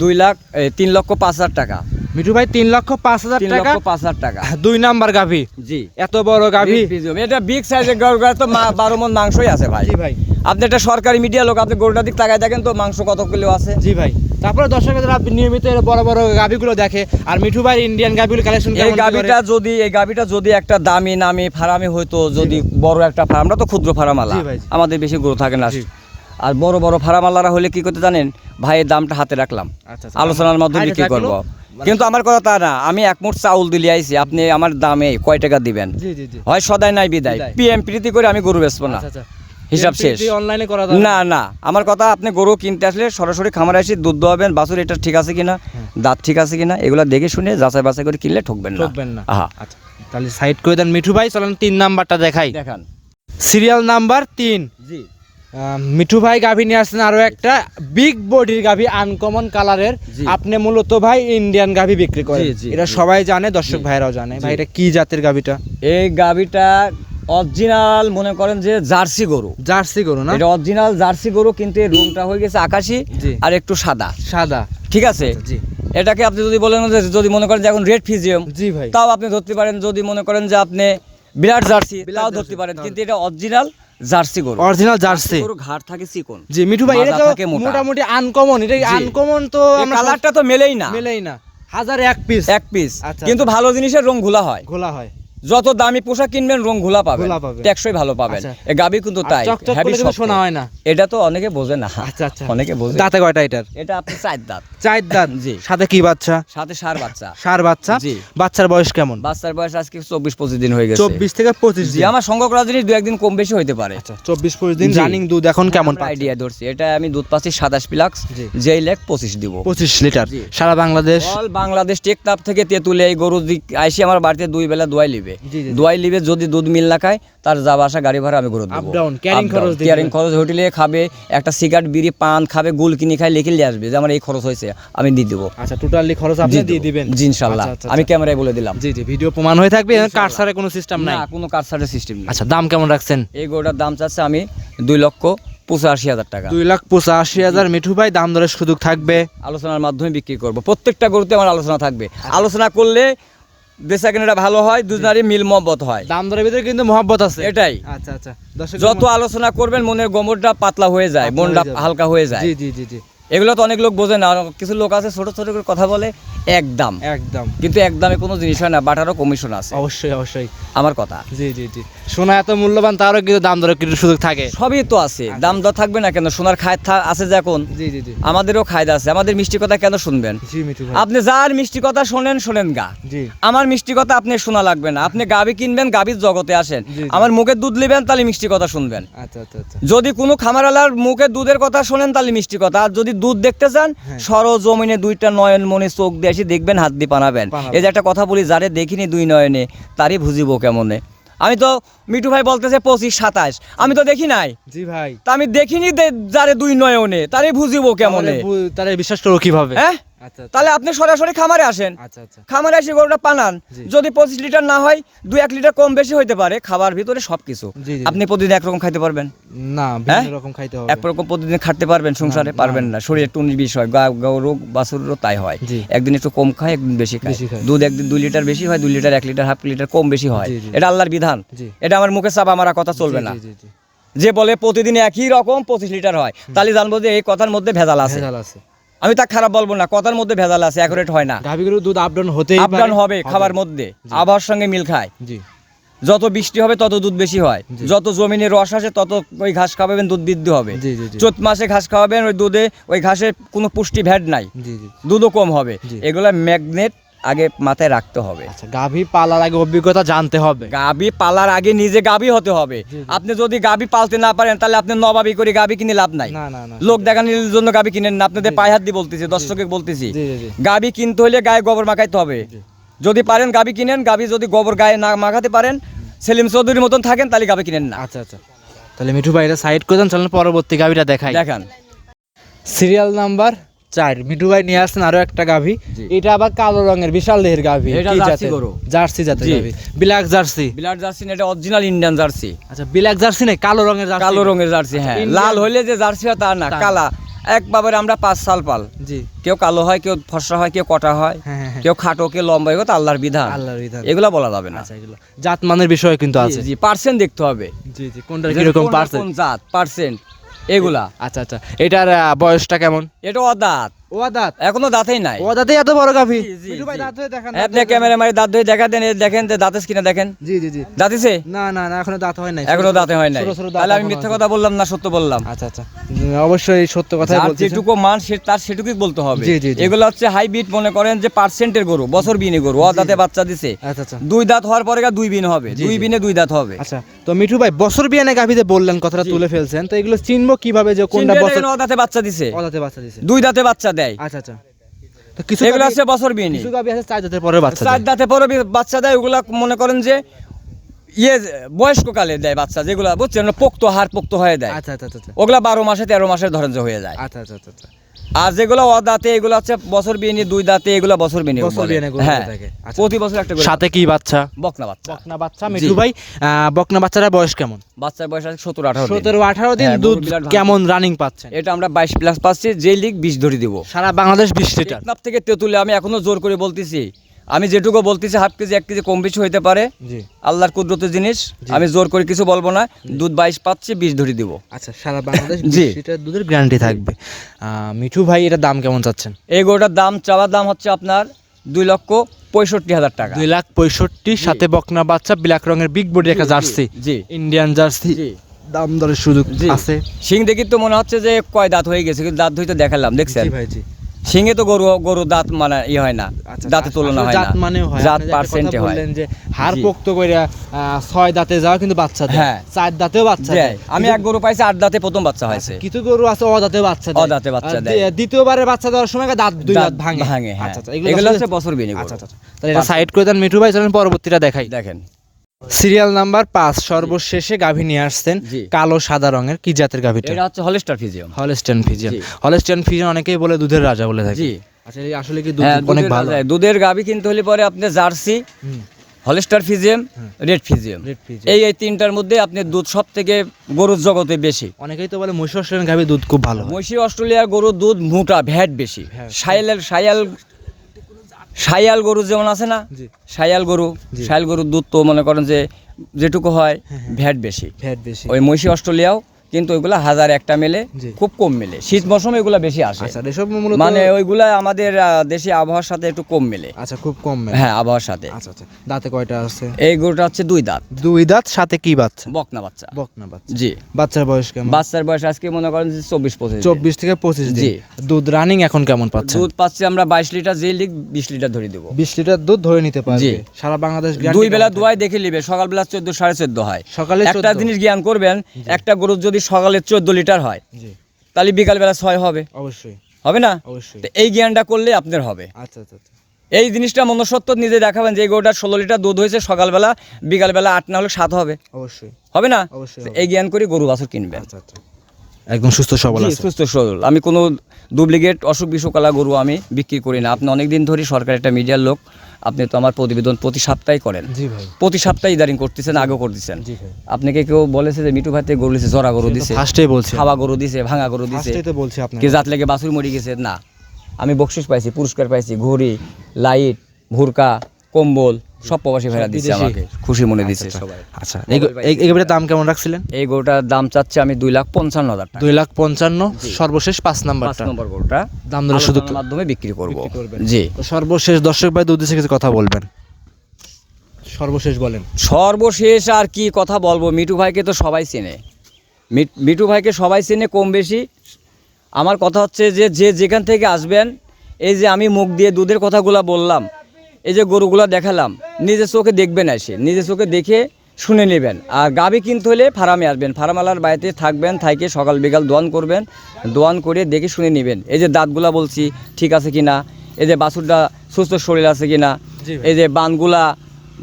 Speaker 2: দুই লাখ তিন লক্ষ পাঁচ হাজার টাকা।
Speaker 1: মিঠু ভাই তিন লক্ষ পাঁচ হাজার
Speaker 2: তিন
Speaker 1: টাকা।
Speaker 2: পাঁচ হাজার টাকা।
Speaker 1: দুই নাম্বার গাভি।
Speaker 2: জি।
Speaker 1: এত বড় গাভি।
Speaker 2: এটা বিগ সাইজের গরু তো বারো মন মাংসই আছে ভাই।
Speaker 1: জি ভাই।
Speaker 2: আপনি একটা সরকারি মিডিয়া লোক আপনি গরুটার দিক তাকায় দেখেন তো মাংস কত কিলো আছে।
Speaker 1: জি ভাই। তারপরে দর্শকদের আপনি নিয়মিত বড় বড় গাভিগুলো দেখে আর মিঠু ভাই ইন্ডিয়ান গাভিগুলো কালেকশন
Speaker 2: এই গাবিটা যদি এই গাবিটা যদি একটা দামি নামি ফার্মে হইতো যদি বড় একটা ফার্ম আমরা তো ক্ষুদ্র ফার্মালা।
Speaker 1: জি ভাই,
Speaker 2: আমাদের বেশি গরু থাকে না। আর বড় বড় ফার্মালারা হলে কি করতে জানেন? ভাই এই দামটা হাতে রাখলাম।
Speaker 1: আচ্ছা, আচ্ছা।
Speaker 2: আলোচনার মাধ্যমে কি করব। কিন্তু আমার কথা তা না আমি এক মুঠ চাউল দিলে আইছি আপনি আমার দামে কয় টাকা দিবেন? হয় সদাই নাই বিদায়। পিএম প্রীতি করে আমি গরু বেচবো না।
Speaker 1: আচ্ছা আচ্ছা।
Speaker 2: হিসাব শেষ।
Speaker 1: অনলাইনে করা
Speaker 2: না। না আমার কথা আপনি গরু কিনতে আসলে সরাসরি খামারে এসে দুধ দোয়াবেন বাছুর এটা ঠিক আছে কিনা দাঁত ঠিক আছে কিনা এগুলো দেখে শুনে যাচাই বাছাই করে কিনলে ঠকবেন না।
Speaker 1: ঠকবেন না।
Speaker 2: আহা।
Speaker 1: আচ্ছা তাহলে সাইড করে দেন মিঠু ভাই চলেন তিন নাম্বারটা দেখাই।
Speaker 2: দেখান।
Speaker 1: সিরিয়াল নাম্বার তিন। মিঠু ভাই গাভি নিয়ে আসছেন আরও একটা বিগ বডির গাভি আনকমন কালারের আপনি মূলত ভাই ইন্ডিয়ান গাভি বিক্রি করেন। এটা সবাই জানে দর্শক ভাইরাও জানে। ভাই এটা কি জাতের গাভিটা?
Speaker 2: এই গাবিটা অরিজিনাল মনে করেন যে জার্সি গরু।
Speaker 1: জার্সি গরু না?
Speaker 2: এটা অরিজিনাল জার্সি গরু কিন্তু এর রুমটা হয়ে গেছে আকাশি আর একটু সাদা।
Speaker 1: সাদা।
Speaker 2: ঠিক আছে?
Speaker 1: আচ্ছা, জি।
Speaker 2: এটাকে আপনি যদি বলেন যে যদি মনে করেন যে এখন রেড ফিজিয়াম
Speaker 1: জি ভাই।
Speaker 2: তাও আপনি ধরতে পারেন যদি মনে করেন যে আপনি বিরাট জার্সি তাও ধরতে পারেন। কিন্তু এটা অরিজিনাল জার্সি গরু।
Speaker 1: অরিজিনাল জার্সি
Speaker 2: গরু ঘাট থাকে চিকন।
Speaker 1: জি মিঠু ভাই এটা তো মোটামুটি আনকমন এটা। আনকমন তো আমরা
Speaker 2: কালারটা তো মেলেই না।
Speaker 1: মেলেই না। হাজার এক পিস
Speaker 2: এক পিস
Speaker 1: আচ্ছা,
Speaker 2: কিন্তু ভালো জিনিসের রং ঘোলা হয়।
Speaker 1: ঘোলা হয়।
Speaker 2: যত দামি পোশাক কিনবেন রং ঘোলা পাবেন টেকসই ভালো পাবেন।
Speaker 1: আচ্ছা।
Speaker 2: গাবি কিন্তু তাই শক্ত।
Speaker 1: শোনা হয় না।
Speaker 2: এটা তো অনেকে বোঝে না।
Speaker 1: আচ্ছা আচ্ছা।
Speaker 2: অনেকে বোঝে।
Speaker 1: দাঁতে কয়টা এটার?
Speaker 2: এটা আপনি চার দাঁত।
Speaker 1: চার দাঁত? [LAUGHS]
Speaker 2: জি।
Speaker 1: সাথে কি বাচ্চা?
Speaker 2: সাথে সার বাচ্চা।
Speaker 1: সার বাচ্চা?
Speaker 2: জি।
Speaker 1: বাচ্চার বয়স কেমন?
Speaker 2: বাচ্চার বয়স আজকে চব্বিশ পঁচিশ দিন হয়ে গেছে।
Speaker 1: চব্বিশ থেকে পঁচিশ দিন।
Speaker 2: আমার সংগ্রহ করা জিনিস দু একদিন কম বেশি হইতে পারে।
Speaker 1: আচ্ছা চব্বিশ পঁচিশ দিন রানিং দুধ এখন কেমন
Speaker 2: আইডিয়া ধরছি। এটা আমি দুধ পাচ্ছি সাতাশ প্লাক্স। যেই লেখ পঁচিশ দিব।
Speaker 1: পঁচিশ লিটার। সারা বাংলাদেশ?
Speaker 2: বাংলাদেশ টেকনাফ থেকে তেঁতুলে এই গরু দিক আইসি আমার বাড়িতে দুই বেলা দোয়াই লিবে।
Speaker 1: জি।
Speaker 2: দোয়াই লিবে যদি দুধ মিল না খায় তার যাওয়া আসা গাড়ি ভাড়া আমি গরু দেবো। ক্যারিং খরচ হোটেলে খাবে একটা সিগারেট বিড়ি পান খাবে গুল কিনে খাই লিখে নিয়ে আসবে যে আমার এই খরচ হয়েছে আমি দিয়ে দেবো।
Speaker 1: আচ্ছা টোটালি খরচ আপনি দিয়ে দিবেন।
Speaker 2: জি ইনশাল্লাহ
Speaker 1: আচ্ছা, আচ্ছা,
Speaker 2: আমি
Speaker 1: আচ্ছা।
Speaker 2: ক্যামেরায় বলে দিলাম।
Speaker 1: জি জি ভিডিও প্রমাণ হয়ে থাকবে কার্ড ছাড়া কোনো সিস্টেম নাই।
Speaker 2: না কোনো কার সার্টের সিস্টেম নেই।
Speaker 1: আচ্ছা দাম কেমন রাখছেন?
Speaker 2: এই গরুটার দাম চাচ্ছে আমি দুই লক্ষ পঁচাশি হাজার টাকা।
Speaker 1: দুই লাখ পঁচাশি হাজার। মিঠু ভাই দাম দরের সুযোগ থাকবে।
Speaker 2: আলোচনার মাধ্যমে বিক্রি করব। প্রত্যেকটা গরুতে আমার আলোচনা থাকবে। আলোচনা করলে বেচা কেনাটা ভালো হয় দুজনারই মিল মহব্বত হয়।
Speaker 1: দাম দরের ভিতরে কিন্তু মহব্বত আছে।
Speaker 2: এটাই।
Speaker 1: আচ্ছা আচ্ছা।
Speaker 2: যত আলোচনা করবেন মনের গোমরটা পাতলা হয়ে যায় মনটা হালকা হয়ে যায়।
Speaker 1: জি জি জি জি।
Speaker 2: এগুলো তো অনেক লোক বোঝে না কিছু লোক আছে ছোট ছোট করে কথা বলে একদম।
Speaker 1: একদম।
Speaker 2: কিন্তু একদমে কোনো জিনিস হয় না বাটারও কমিশন আছে।
Speaker 1: অবশ্যই অবশ্যই।
Speaker 2: আমার কথা।
Speaker 1: জি জি জি। সোনা এত মূল্যবান তারও কিন্তু দাম দরের কিছু সুযোগ থাকে।
Speaker 2: সবই তো আছে। দাম দর থাকবে না কেন? সোনার খায় আছে যখন
Speaker 1: জি জি জি।
Speaker 2: আমাদেরও খায়দা আছে। আমাদের মিষ্টি কথা কেন শুনবেন?
Speaker 1: জি মিঠু ভাই।
Speaker 2: আপনি যার মিষ্টি কথা শোনেন শোনেন গা।
Speaker 1: জি।
Speaker 2: আমার মিষ্টি কথা আপনি শোনা লাগবে না। আপনি গাবি কিনবেন গাবির জগতে আসেন। আমার মুখে দুধ নেবেন তাহলে মিষ্টি কথা শুনবেন।
Speaker 1: আচ্ছা আচ্ছা আচ্ছা।
Speaker 2: যদি কোনো খামারালার মুখে দুধের কথা শোনেন তাহলে মিষ্টি কথা। আর যদি দুধ দেখতে চান
Speaker 1: হ্যাঁ।
Speaker 2: সর জমিনে দুইটা নয়ন মনে চোখ দিয়ে এসে দেখবেন হাত দিয়ে পানাবেন। এই যে একটা কথা বলি যারে দেখিনি দুই নয়নে তারই বুঝিব কেমনে। আমি তো মিঠু ভাই বলতেছে পঁচিশ সাতাশ। আমি তো দেখি নাই।
Speaker 1: জি ভাই।
Speaker 2: তা আমি দেখিনি যারে দুই নয়নে তারই বুঝিব কেমনে।
Speaker 1: তারে বিশ্বাস করো কীভাবে?
Speaker 2: হ্যাঁ? তাহলে আপনি সরাসরি খামারে আসেন।
Speaker 1: আচ্ছা আচ্ছা।
Speaker 2: খামারে এসে গরুটা পানান যদি পঁচিশ লিটার না হয় দুই এক লিটার কম বেশি হইতে পারে খাবার ভিতরে সবকিছু। আপনি প্রতিদিন একরকম খাইতে পারবেন?
Speaker 1: না
Speaker 2: হ্যাঁ?
Speaker 1: রকম খাইতে হবে।
Speaker 2: একরকম প্রতিদিন খাটতে পারবেন সংসারে পারবেন না। শরীরে একটু বিশ হয়। গরু বাছুরও তাই হয়। একদিন একটু কম খায় একদিন বেশি খায়। দুধ একদিন দুই লিটার বেশি হয় দুই লিটার এক লিটার হাফ লিটার কম বেশি হয়। এটা আল্লাহর বিধান। এটা আমার মুখে চাপা মারা কথা চলবে না। যে বলে প্রতিদিন একই রকম পঁচিশ লিটার হয় তাহলে জানব যে এই কথার মধ্যে ভেজাল আছে।
Speaker 1: ভেজাল আছে।
Speaker 2: আমি তা খারাপ বলব না কথার মধ্যে ভেজাল আছে অ্যাকুরেট হয় না।
Speaker 1: গাভীগুলোর দুধ আপডাউন হতে হতেই
Speaker 2: আপডাউন হবে খাবার মধ্যে আবহাওয়ার সঙ্গে মিল খায়।
Speaker 1: জি।
Speaker 2: যত বৃষ্টি হবে তত দুধ বেশি হয়। যত জমিনে রস আসে তত ওই ঘাস খাওয়াবেন দুধ বৃদ্ধি হবে। চৈত মাসে ঘাস খাওয়াবেন ওই দুধে ওই ঘাসে কোনো পুষ্টি ভ্যাট নাই। দুধও কম হবে। এগুলা ম্যাগনেট আগে মাথায় রাখতে হবে।
Speaker 1: আচ্ছা গাভী পালার আগে অভিজ্ঞতা জানতে হবে।
Speaker 2: গাভী পালার আগে নিজে গাভী হতে হবে। আপনি যদি গাভী পালতে না পারেন তাহলে আপনি নবাবি করে গাভী কিনে লাভ নাই। লোক দেখানোর জন্য গাভী কিনেন না। আপনাদের পায়ে হাত দিয়ে বলতেছি দর্শকে বলতেছি। গাবি কিনতে হলে গায়ে গোবর মাখাইতে হবে। যদি পারেন গাভী কিনেন গাভী যদি গোবর গায়ে না মাখাতে পারেন সেলিম চৌধুরীর মতন থাকেন তাহলে গাভী কিনেন না।
Speaker 1: আচ্ছা আচ্ছা। তাহলে মিঠু ভাইরা সাইড করে দেন চলেন পরবর্তী গাভীটা দেখাই।
Speaker 2: দেখান।
Speaker 1: সিরিয়াল নাম্বার চার। মিঠু ভাই নিয়ে আসছেন আরও একটা গাভী। এটা আবার কালো রঙের বিশাল দেহের গাভী।
Speaker 2: এটা জার্সি? গরু।
Speaker 1: জার্সি জাতের গাভী। Black jersey.
Speaker 2: বিলাট জার্সি না, এটা অরিজিনাল ইন্ডিয়ান জার্সি।
Speaker 1: আচ্ছা ব্ল্যাক জার্সি নেই কালো রঙের জার্সি?
Speaker 2: কালো রঙের জার্সি হ্যাঁ। লাল হইলে যে জার্সি হয় তা না কালা। এক বাবার আমরা পাঁচ সাল পাল।
Speaker 1: জি।
Speaker 2: কেউ কালো হয় কেউ ফর্সা হয় কেউ কটা হয়।
Speaker 1: হ্যাঁ হ্যাঁ হ্যাঁ।
Speaker 2: কেউ খাটো কেউ লম্বা এগুলো তো আল্লাহর বিধান।
Speaker 1: আল্লাহর বিধান।
Speaker 2: এগুলো বলা যাবে না।
Speaker 1: আচ্ছা জাত মানের বিষয় কিন্তু আছে।
Speaker 2: জি পার্সেন্ট দেখতে হবে।
Speaker 1: জি জি কোনটা কীরকম পার্সেন্ট
Speaker 2: জাত? পার্সেন্ট এগুলা।
Speaker 1: আচ্ছা আচ্ছা। এটার আহ, বয়সটা কেমন?
Speaker 2: এটা অদাঁত।
Speaker 1: ও দাঁত?
Speaker 2: এখনও দাঁতেই নাই।
Speaker 1: ও দাঁতে এত বড় গাভী?
Speaker 2: জি, জি,
Speaker 1: মিঠু ভাই দাঁত হয়ে দেখান
Speaker 2: আপনি ক্যামেরা মারি দাঁত ধরে দেখা দেন দেখেন যে দাঁতেস কিনা দেখেন।
Speaker 1: জি জি জি।
Speaker 2: দাঁতিছে
Speaker 1: না না না এখনও দাঁত হয় নাই।
Speaker 2: এখনও দাঁতে হয় নাই।
Speaker 1: ছোট ছোট দাঁত
Speaker 2: তাহলে আমি মিথ্যা কথা বললাম না সত্য বললাম?
Speaker 1: আচ্ছা আচ্ছা। অবশ্যই সত্য কথাই বলছি
Speaker 2: যেটুকু মান সে তার সেটুকুই বলতে হবে।
Speaker 1: জি, জি, জি।
Speaker 2: এগুলো হচ্ছে হাইব্রিড মনে করেন যে পার্সেন্টের গরু বছর বিনে গরু ও দাঁতে বাচ্চা দিছে।
Speaker 1: আচ্ছা আচ্ছা।
Speaker 2: দুই দাঁত হওয়ার পরে দুই বিন হবে দুই বিনে দুই দাঁত হবে।
Speaker 1: আচ্ছা তো মিঠু ভাই বছর বিয়ানে গাভীতে বললেন কথাটা তুলে ফেলছেন। তো এগুলো চিনবো কীভাবে যে কোনটা বছর
Speaker 2: ও দাঁতে বাচ্চা দিছে।
Speaker 1: ও দাঁতে বাচ্চা দিছে।
Speaker 2: দুই দাঁতে বাচ্চা দেয়।
Speaker 1: আচ্ছা আচ্ছা। কিছু
Speaker 2: এগুলো আছে বছর বিয়ে
Speaker 1: কিছু গাবি আছে চার দাঁতের পরে বাচ্চা
Speaker 2: চার
Speaker 1: দেয়।
Speaker 2: পরে বাচ্চা দেয় ওগুলা মনে করেন যে ইয়ে বয়স্ক কালে দেয় বাচ্চা যেগুলা বুঝছেন পোক্ত হার পোক্ত হয়ে দেয়।
Speaker 1: আচ্ছা আচ্ছা আচ্ছা আচ্ছা।
Speaker 2: ওগুলা বারো মাসে তেরো মাসের ধরেন যে হয়ে যায়।
Speaker 1: আচ্ছা আচ্ছা আচ্ছা আচ্ছা।
Speaker 2: আর যেগুলো অদাতে এগুলো হচ্ছে বছর বিয়ে দুই দাঁতে এগুলো বছর বিয়ে
Speaker 1: বছর বিয়ে
Speaker 2: হ্যাঁ
Speaker 1: থাকে। আচ্ছা।
Speaker 2: প্রতি বছর একটা করে
Speaker 1: সাথে কি বাচ্চা?
Speaker 2: বকনা বাচ্চা।
Speaker 1: বকনা বাচ্চা। মিঠু ভাই বকনা বাচ্চারা বয়স কেমন?
Speaker 2: বাচ্চার বয়স আছে সতেরো আঠারো
Speaker 1: সতেরো আঠারো দিন
Speaker 2: হ্যাঁ,
Speaker 1: দুধ কেমন রানিং পাচ্ছে?
Speaker 2: এটা আমরা বাইশ প্লাস পাচ্ছি যে লিগ বিশ ধরে দিব।
Speaker 1: সারা বাংলাদেশ বিশ লিটার
Speaker 2: থেকে তেঁতুলে আমি এখনও জোর করে বলতেছি আমি যেটুকু বলতেছি হাফ কেজি এক কেজি কম বেশি হইতে পারে। আল্লাহর কুদরত জিনিস। আমি জোর করে কিছু বলব না। দুধ বাইশ পাচ্ছি বিশ ধরে দিব।
Speaker 1: আচ্ছা সারা বাংলাদেশ [LAUGHS]
Speaker 2: জি।
Speaker 1: লিটার দুধের গ্যারান্টি থাকবে। মিঠু ভাই এটার দাম কেমন চাচ্ছেন?
Speaker 2: এই গরুটার দাম চাওয়ার দাম হচ্ছে আপনার দুই লক্ষ পঁয়ষট্টি হাজার টাকা।
Speaker 1: দুই লাখ পঁয়ষট্টি সাথে বকনা বাচ্চা ব্ল্যাক রঙের বিগ বডি একটা জার্সি।
Speaker 2: জি
Speaker 1: ইন্ডিয়ান জার্সি। দাম দরের সুযোগ। আছে।
Speaker 2: সিং দেখি তো মনে হচ্ছে যে কয় দাঁত হয়ে গেছে কিন্তু দাঁত ধুই তো দেখালাম দেখছেন?
Speaker 1: ভাই জি।
Speaker 2: সিংহে তো গরু গরু দাঁত মানে ই হয় না
Speaker 1: আচ্ছা,
Speaker 2: দাঁতে তুলনা হয়
Speaker 1: জাত
Speaker 2: না
Speaker 1: মানেও হয় কথা
Speaker 2: পার্সেন্টে হয়।
Speaker 1: বললেন যে হাড় পোক্ত কইরা ছয় দাঁতে যাও কিন্তু বাচ্চা দেয়।
Speaker 2: হ্যাঁ।
Speaker 1: চার দাঁতেও বাচ্চা
Speaker 2: দেয়। আমি এক গরু পাইছি আট দাঁতে প্রথম বাচ্চা হয়েছে।
Speaker 1: কিছু গরু আছে অদাঁতে বাচ্চা দেয়।
Speaker 2: অদাঁতে বাচ্চা
Speaker 1: আর
Speaker 2: দেয়।
Speaker 1: দ্বিতীয়বারে বাচ্চা দেওয়ার সময় দাঁত দুই দাঁত ভাঙে।
Speaker 2: ভাঙে হ্যাঁ।
Speaker 1: আচ্ছা আচ্ছা
Speaker 2: এগুলো
Speaker 1: এগুলো
Speaker 2: হচ্ছে বছর বিনি
Speaker 1: আচ্ছা আচ্ছা তাহলে এটা সাইড করে দেন মিঠু ভাই চলেন পরবর্তীটা দেখাই।
Speaker 2: দেখেন।
Speaker 1: সিরিয়াল নাম্বার পাঁচ সর্বশেষে গাভী নিয়ে আসছেন কালো সাদা রঙের কি জাতের গাভীটা?
Speaker 2: এটা হচ্ছে হলস্টার ফিজিয়াম
Speaker 1: হলস্টেন ফিজিয়ান
Speaker 2: জি।
Speaker 1: হলস্টেন অনেকেই বলে দুধের রাজা বলে থাকে। আচ্ছা আসলে কি দুধ
Speaker 2: হ্যাঁ
Speaker 1: অনেক ভালো?
Speaker 2: দুধের গাভী কিনতে হলে পরে আপনি Jersey Holstein Friesian red Friesian এই এই তিনটার মধ্যে আপনি দুধ সব থেকে গরুর জগতে বেশি।
Speaker 1: অনেকেই তো বলে মহিষ অস্ট্রেলিয়ান গাভী দুধ খুব ভালো।
Speaker 2: মহিষী অস্ট্রেলিয়ার গরুর দুধ মোটা ভ্যাট বেশি। সায়ালের সায়াল সায়াল গরু যেমন আছে না। সায়াল গরু। সায়াল গরুর দুধ তো মনে করেন যে যেটুকু হয় ভ্যাট বেশি
Speaker 1: ভ্যাট বেশি
Speaker 2: ওই মহিষী অস্ট্রেলিয়াও কিন্তু ওইগুলা হাজার একটা মেলে খুব কম মেলে। শীত মৌসুমে এগুলা বেশি আসে।
Speaker 1: আচ্ছা
Speaker 2: মানে ওইগুলা আমাদের দেশি আবহাওয়ার সাথে একটু কম মেলে।
Speaker 1: আচ্ছা খুব কম মেলে।
Speaker 2: হ্যাঁ আবহাওয়ার সাথে।
Speaker 1: আচ্ছা আচ্ছা দাঁতে কয়টা আছে?
Speaker 2: এই গরুটা হচ্ছে দুই দাঁত।
Speaker 1: দুই দাঁত সাথে কি বাচ্চা?
Speaker 2: বকনা বাচ্চা।
Speaker 1: বকনা বাচ্চা।
Speaker 2: জি।
Speaker 1: বাচ্চার বয়স কেমন?
Speaker 2: বাচ্চার বয়স আজকে মনে করেন যে চব্বিশ পঁচিশ
Speaker 1: চব্বিশ থেকে পঁচিশ
Speaker 2: জি।
Speaker 1: দুধ রানিং এখন কেমন পাচ্ছে
Speaker 2: দুধ পাচ্ছি আমরা বাইশ লিটার যে লিখ বিশ লিটার ধরে দেবো।
Speaker 1: বিশ লিটার দুধ ধরে নিতে পারবে। সারা বাংলাদেশ
Speaker 2: দুই বেলা দুয়াই দেখে নিবে। সকালবেলা চোদ্দ সাড়ে চোদ্দ হয়।
Speaker 1: সকালে
Speaker 2: একটা জিনিস জ্ঞান করবেন একটা গরুর যদি সকালে চোদ্দ লিটার হয় তাহলে বিকালবেলা ছয় হবে।
Speaker 1: অবশ্যই।
Speaker 2: হবে না?
Speaker 1: অবশ্যই।
Speaker 2: এই জ্ঞানটা করলে আপনার হবে।
Speaker 1: আচ্ছা আচ্ছা আচ্ছা।
Speaker 2: এই জিনিসটা মনসত্ব নিজে দেখাবেন যে এই গরুটার ষোলো লিটার দুধ হয়েছে সকালবেলা বিকালবেলা আট না হলে সাত হবে।
Speaker 1: অবশ্যই।
Speaker 2: হবে না?
Speaker 1: অবশ্যই
Speaker 2: এই জ্ঞান করে গরু বাছুর কিনবেন।
Speaker 1: আচ্ছা আচ্ছা। একদম সুস্থ সবল আছে।
Speaker 2: সুস্থ সরল আমি কোনো ডুপ্লিকেট অসুখ বিসুকালা গরু আমি বিক্রি করি না। আপনি অনেক দিন ধরে সরকার একটা মিডিয়ার লোক আপনি তো আমার প্রতিবেদন প্রতি সপ্তাহে করেন।
Speaker 1: জি ভাই।
Speaker 2: প্রতি সপ্তাহে ইদারিং করতেছেন আগেও করতেছেন। আপনাকে কেউ বলেছে যে মিটু ভাইতে গরু দিছে জরা গরু দিছে
Speaker 1: ফার্স্টেই বলছি।
Speaker 2: খাওয়া গরু দিছে ভাঙা গরু দিছে।
Speaker 1: ফার্স্টেই তো বলছি আপনাকে।
Speaker 2: কে জাত লেগে বাছুর মরি গেছে? না। আমি বকশিস পাইছি পুরস্কার পাইছি ঘড়ি লাইট ভুরকা কম্বল সব প্রবাসী ভাইরা দিচ্ছে আমাকে। খুশি মনে দিচ্ছে। সবাই।
Speaker 1: আচ্ছা এই- গাভীটার দাম কেমন রাখছিলেন?
Speaker 2: এই গরুটার দাম চাচ্ছে আমি দুই লাখ পঞ্চান্ন হাজার
Speaker 1: দুই লাখ পঞ্চান্ন সর্বশেষ পাঁচ
Speaker 2: পাঁচ নম্বর গরুটা
Speaker 1: দাম সুযোগ
Speaker 2: আলোচনার মাধ্যমে বিক্রি করব। জি।
Speaker 1: সর্বশেষ দর্শক ভাই দুধ কিছু কথা বলবেন। সর্বশেষ বলেন।
Speaker 2: সর্বশেষ আর কি কথা বলব? মিটু ভাইকে তো সবাই চেনে। মিটু ভাইকে সবাই চেনে কম বেশি। আমার কথা হচ্ছে যে যে যেখান থেকে আসবেন এই যে আমি মুখ দিয়ে দুধের কথাগুলো বললাম এই যে গরুগুলো দেখালাম নিজের চোখে দেখবেন এসে নিজের চোখে দেখে শুনে নেবেন। আর গাবি কিনতে হলে ফার্মে আসবেন। ফার্মালার বাড়িতে থাকবেন থাইকে সকাল বিকাল দোয়ান করবেন। দোয়ান করে দেখে শুনে নেবেন। এই যে দাঁতগুলা বলছি ঠিক আছে কি না এই যে বাছুরটা সুস্থ শরীর আছে
Speaker 1: কি না
Speaker 2: এই যে বানগুলা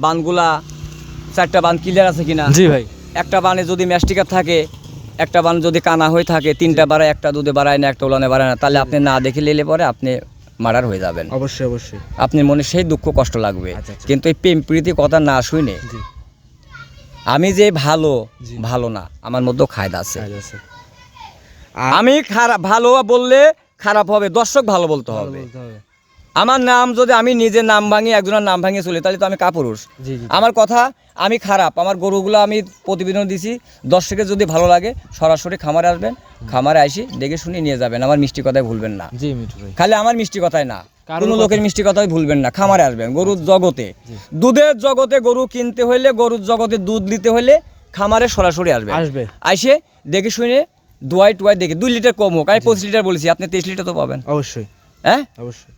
Speaker 2: বানগুলা চারটা বান ক্লিয়ার আছে কি না
Speaker 1: জি ভাই।
Speaker 2: একটা বানে যদি ম্যাস্টিকার থাকে একটা বান যদি কানা হয়ে থাকে তিনটা বাড়ায় একটা দুধে বাড়ায় না একটা উলানে বাড়ায় না তাহলে আপনি না দেখে নিলে পরে আপনি মার্ডার হয়ে যাবেন।
Speaker 1: অবশ্যই অবশ্যই।
Speaker 2: আপনি মনে সেই দুঃখ কষ্ট লাগবে।
Speaker 1: আচ্ছা, আচ্ছা।
Speaker 2: কিন্তু এই প্রেম প্রীতি কথা না শুনে আমি যে ভালো ভালো না আমার মধ্যেও খায়দা আছে। আমি খারাপ ভালো বললে খারাপ হবে দর্শক ভালো বলতে হবে। আমার নাম যদি আমি নিজের নাম ভাঙি একজনের নাম ভাঙিয়ে চলি তাহলে তো আমি কাপুরুষ। আমার কথা আমি খারাপ। আমার গরুগুলো আমি প্রতিবেদন দিছি দর্শকের যদি ভালো লাগে সরাসরি খামারে আসবেন খামারে আসি দেখে শুনে নিয়ে যাবেন। আমার মিষ্টি কথায় ভুলবেন না। খালি আমার মিষ্টি কথায় না। কোনো লোকের মিষ্টি কথাই ভুলবেন না। খামারে আসবেন। গরুর জগতে। দুধের জগতে গরু কিনতে হইলে গরুর জগতে দুধ নিতে হইলে খামারে সরাসরি আসবে।
Speaker 1: আসবে।
Speaker 2: আইসে দেখে শুনে দুয়াই টুয়াই দেখে দুই লিটার কম হোক। আমি পঁচিশ লিটার বলেছি আপনি তেইশ লিটার তো পাবেন।
Speaker 1: অবশ্যই।
Speaker 2: হ্যাঁ?
Speaker 1: অবশ্যই।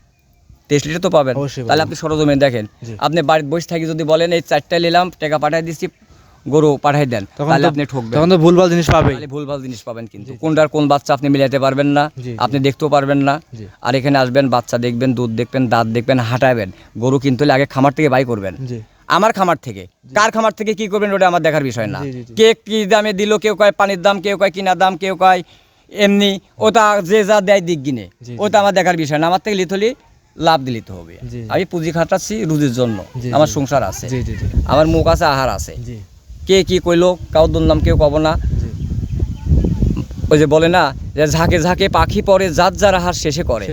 Speaker 2: তেইশ লিটার তো পাবেন। তাহলে আপনি সরজমে দেখেন। আপনি বাড়িতে বসে থাকি যদি বলেন এই চারটা নিলাম টাকা পাঠাই দিচ্ছি গরু পাঠাই দেন তাহলে আপনি ঠকবেন।
Speaker 1: তখন তো ভুলভাল জিনিস
Speaker 2: তাহলে ভুলভাল জিনিস পাবেন কিন্তু। কোনটার কোন বাচ্চা আপনি মিলাতে পারবেন না আপনি দেখতেও পারবেন না। আর এখানে আসবেন বাচ্চা দেখবেন দুধ দেখবেন দাঁত দেখবেন হাঁটাবেন। গরু কিনতে হলে আগে খামার থেকে বাই করবেন। আমার খামার থেকে। কার খামার থেকে কি করবেন ওটা আমার দেখার বিষয় না। কে কি দামে দিল কেউ কয় পানির দাম কেউ কয় কিনার দাম কেউ কয় এমনি। ওটা যে যা দেয় দিক গিনে। ওটা আমার দেখার বিষয় না। আমার থেকে লিথলি লাভ দিলিতে হবে। আমি পুঁজি খাটাচ্ছি রুজির জন্য। আমার সংসার আছে। আমার মুখ আছে আহার আছে। কে কি কইলো কাউ নাম কেউ কব না। ওই যে বলে না যে ঝাঁকে ঝাঁকে পাখি পরে যার যার আহার শেষে করে।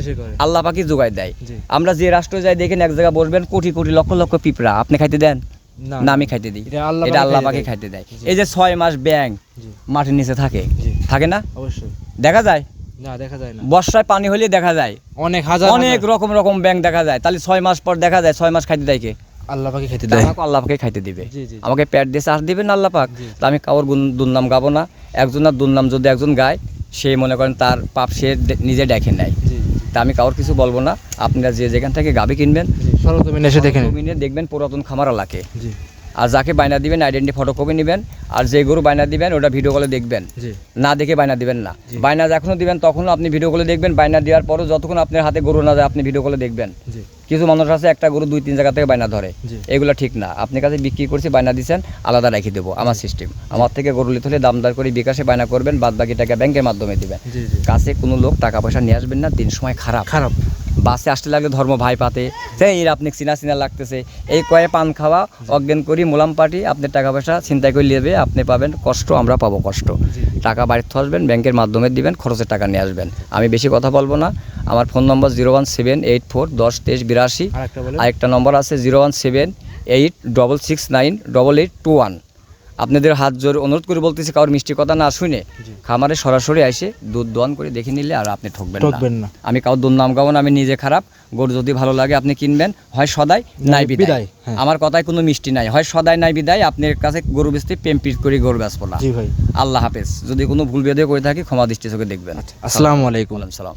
Speaker 2: আল্লাহ পাখি যোগায় দেয়। আমরা যে রাষ্ট্র যাই দেখেন এক জায়গায় বসবেন কোটি কোটি লক্ষ লক্ষ পিঁপড়া। আপনি খাইতে দেন?
Speaker 1: না
Speaker 2: আমি খাইতে দিই।
Speaker 1: এটা আল্লাহ
Speaker 2: পাখি
Speaker 1: খাইতে দেয়।
Speaker 2: এই যে ছয় মাস ব্যাং মাটির নিচে থাকে। থাকে না?
Speaker 1: অবশ্যই।
Speaker 2: দেখা যায়?
Speaker 1: না দেখা যায় না।
Speaker 2: বর্ষায় পানি হলে দেখা যায়।
Speaker 1: অনেক হাজার
Speaker 2: অনেক রকম রকম ব্যাংক দেখা যায়। তাহলে ছয় মাস পর দেখা যায় ছয় মাস খাইতে দেয় কে?
Speaker 1: আল্লাহ পাকে খেতে দেয়।
Speaker 2: আমাকে আল্লাহ পাকে খাইতে দিবে। আমাকে প্যাট দিয়ে চাষ দিবেন আল্লাহ পাক? তা আমি কারোর দুর্নাম গাবো না। একজনের দুর্নাম যদি একজন গায় সে মনে করেন তার পাপ সে নিজে দেখে নেয়। তা আমি কারোর কিছু বলব না। আপনারা যে যেখান থেকে গাবি কিনবেন
Speaker 1: সরজমিনে এসে দেখে নিন।
Speaker 2: জমিনে দেখবেন পুরাতন খামার আলাকে
Speaker 1: জি।
Speaker 2: আর যাকে বায়না দিবেন আইডেন্টি ফটোকপি নেবেন আর যে গরু বায়না দিবেন ওটা ভিডিও কলে দেখবেন। না দেখে বায়না দিবেন না।
Speaker 1: জি।
Speaker 2: বায়না যখনও দিবেন তখনও আপনি ভিডিও কলে দেখবেন। বায়না দেওয়ার পরও যতক্ষণ আপনার হাতে গরু না যায় আপনি ভিডিও কলে দেখবেন। কিছু মানুষ আছে একটা গরু দুই তিন জায়গা থেকে বায়না ধরে। এগুলো ঠিক না। আপনি কাছে বিক্রি করছি বায়না দিচ্ছেন আলাদা রেখে দেবো আমার সিস্টেম আমার থেকে গরু লিতে হলে দামদার করে বিকাশে বায়না করবেন বাদ বাকি টাকা ব্যাংকের মাধ্যমে দিবেন। কাছে কোনো লোক টাকা পয়সা নিয়ে আসবেন না দিন সময় খারাপ।
Speaker 1: খারাপ।
Speaker 2: বাসে আসতে লাগলে ধর্ম ভাই পাতে সেই এর আপনি চিনা চিনা লাগতেছে এই কয়ে পান খাওয়া অজ্ঞান করি মোলাম পাটি আপনি টাকা পয়সা চিন্তা করে নেবে আপনি পাবেন কষ্ট আমরা পাবো কষ্ট। টাকা বাড়িতে আসবেন ব্যাংকের মাধ্যমে দিবেন খরচের টাকা নিয়ে আসবেন। আমি বেশি কথা বলব না। আমার phone number zero one seven eight four দশ তেইশ বিরাশি।
Speaker 1: আরেকটা
Speaker 2: নম্বর আছে zero one seven eight double six nine double eight two one. আপনাদের হাত জোর অনুরোধ করে বলতেছি কারোর মিষ্টি কথা না শুনে খামারে সরাসরি এসে দুধ দোয়ান করে দেখে নিলে আর আপনি ঠকবেন না।
Speaker 1: ঠকবেন না।
Speaker 2: আমি কাউ দুর্নাম গাবো না আমি নিজে খারাপ। গরু যদি ভালো লাগে আপনি কিনবেন হয় সদাই নাই বিদায়।
Speaker 1: হ্যাঁ।
Speaker 2: আমার কথায় কোনো মিষ্টি নাই। হয় সদাই নাই বিদায় আপনার কাছে গরু বেচতে প্রেম পিট করে গরু বেচবো না।
Speaker 1: জি ভাই।
Speaker 2: আল্লাহ হাফেজ। যদি কোনো ভুল বেদে করে থাকি ক্ষমা দৃষ্টি চোখে দেখবেন।
Speaker 1: আসসালামু আলাইকুম।
Speaker 2: সালাম।